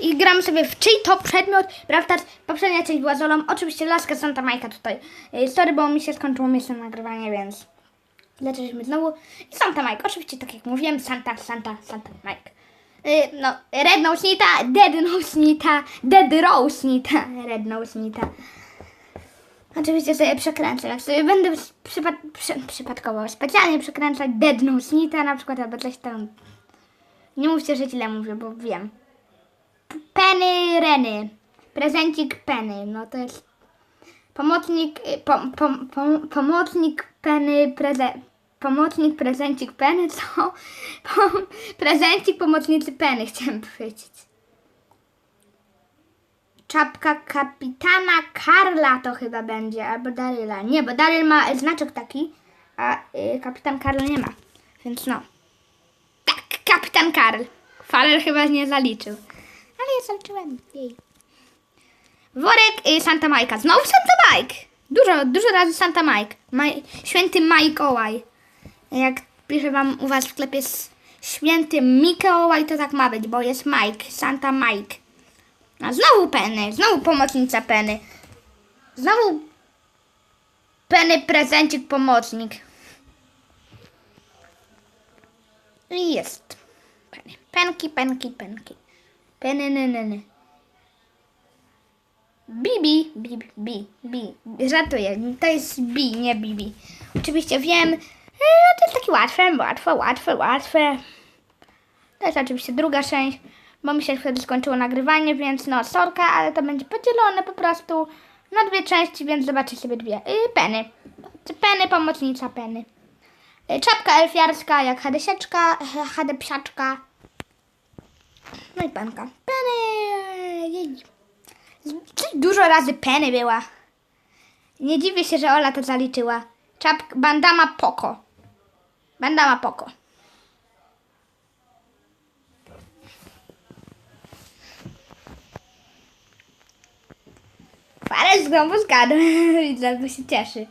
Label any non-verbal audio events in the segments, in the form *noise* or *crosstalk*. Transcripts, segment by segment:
i gramy sobie w czyj to przedmiot. Prawda, poprzednia część była z Olą. Oczywiście laska Santa Majka tutaj. Y, Sorry, bo mi się skończyło miejsce na nagrywanie, więc zaczęliśmy znowu. I Santa Mike, oczywiście tak jak mówiłem, Santa, Santa, Santa Mike. Y, No, Red Nose Nita, Dead Nose Nita, Dead Rose Nita, Red Nose Nita. Oczywiście sobie przekręcę, jak sobie będę przy przypadkowo specjalnie przekręcać Dead Nose Nita na przykład, albo coś tam. Nie mówcie, że źle mówię, bo wiem. Penny Reny. Prezencik Penny. No to jest pomocnik, y, pom, pom, pom, pomocnik Penny preze, pomocnik prezencik Penny, *laughs* co? Pom, prezencik pomocnicy Penny chciałem powiedzieć. Czapka kapitana Karla to chyba będzie, albo Daryla. Nie, bo Daryl ma znaczek taki, a y, kapitan Karl nie ma. Więc no. Tak, kapitan Karl. Farel chyba nie zaliczył. Ale ja zaliczyłem. Jej. Worek y, Santa Majka. Znowu Santa Mike. Dużo, dużo razy Santa Mike. Maj, święty Mikołaj. Jak pisze wam u was w sklepie święty Mikołaj, to tak ma być, bo jest Mike. Santa Mike. A znowu Penny. Znowu pomocnica Penny. Znowu Penny prezencik pomocnik. I jest. Penki, penki, penki. Ny. Bibi, Bibi, Bi, Bi. Żartuję, to jest Bi, nie Bibi. Oczywiście wiem, e, to jest takie łatwe, łatwe, łatwe, łatwe. To jest oczywiście druga część, bo mi się wtedy skończyło nagrywanie, więc no sorka, ale to będzie podzielone po prostu na dwie części, więc zobaczcie sobie dwie. Yy, peny. Peny, pomocnica peny. Yy, czapka elfiarska jak hadesieczka, hadepsiaczka. No i penka. Peny. Jej. Z- Dużo razy peny była. Nie dziwię się, że Ola to zaliczyła. Czapka, bandama poko. Bandama poko. Parę znowu zgadł. *laughs* Widzę, bo się cieszy.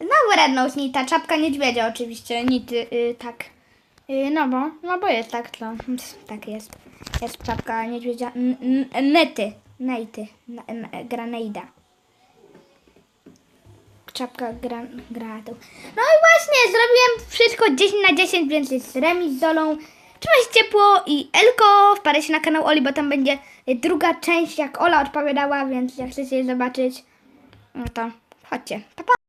Znowu rednął ta czapka niedźwiedzia oczywiście, nity, y, tak. Y, no bo, no bo jest tak, to tak jest. Jest czapka niedźwiedzia, nety, nejty, graneida. Czapka gran, granatu. No i właśnie, zrobiłem wszystko 10 na 10, więc jest remis z Olą. Trzymaj się ciepło i Elko, wpadaj się na kanał Oli, bo tam będzie druga część, jak Ola odpowiadała, więc jak chcecie zobaczyć, no to chodźcie. Pa, pa.